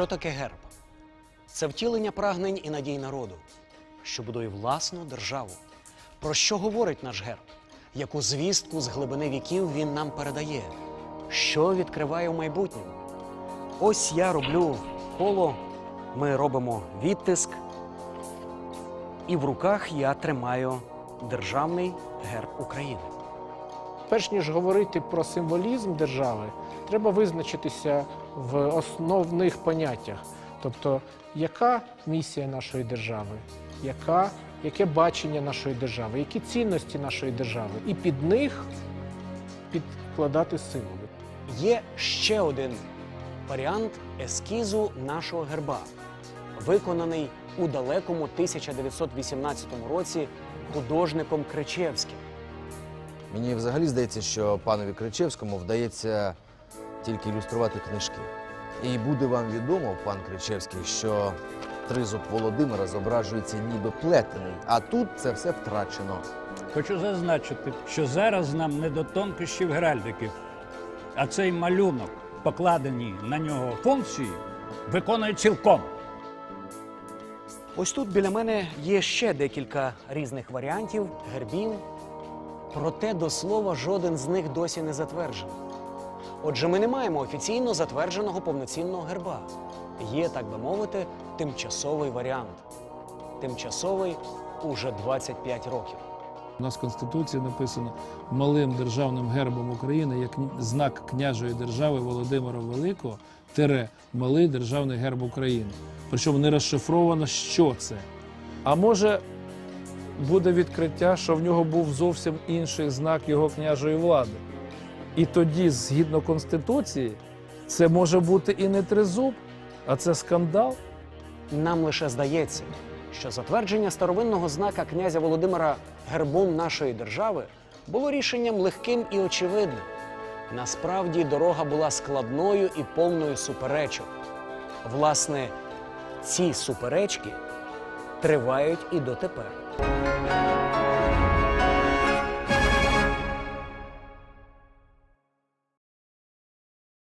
Що таке герб? Це втілення прагнень і надій народу, що будує власну державу. Про що говорить наш герб? Яку звістку з глибини віків він нам передає? Що відкриває в майбутньому? Ось я роблю коло, ми робимо відтиск, і в руках я тримаю державний герб України. Перш ніж говорити про символізм держави, треба визначитися в основних поняттях. Тобто, яка місія нашої держави, яка, яке бачення нашої держави, які цінності нашої держави, і під них підкладати символи. Є ще один варіант ескізу нашого герба, виконаний у далекому 1918 році художником Кричевським. Мені взагалі здається, що панові Кричевському вдається тільки ілюструвати книжки. І буде вам відомо, пан Кричевський, що тризуб Володимира зображується ніби плетений, а тут це все втрачено. Хочу зазначити, що зараз нам не до тонкощів геральдики, а цей малюнок, покладені на нього функції, виконує цілком. Ось тут біля мене є ще декілька різних варіантів гербів, проте до слова жоден з них досі не затверджений. Отже, ми не маємо офіційно затвердженого повноцінного герба. Є, так би мовити, тимчасовий варіант. Тимчасовий уже 25 років. У нас в Конституції написано малим державним гербом України як знак княжої держави Володимира Великого тире малий державний герб України. Причому не розшифровано, що це. А може буде відкриття, що в нього був зовсім інший знак його княжої влади. І тоді, згідно Конституції, це може бути і не тризуб, а це скандал. Нам лише здається, що затвердження старовинного знака князя Володимира гербом нашої держави було рішенням легким і очевидним. Насправді дорога була складною і повною суперечок. Власне, ці суперечки тривають і дотепер. Música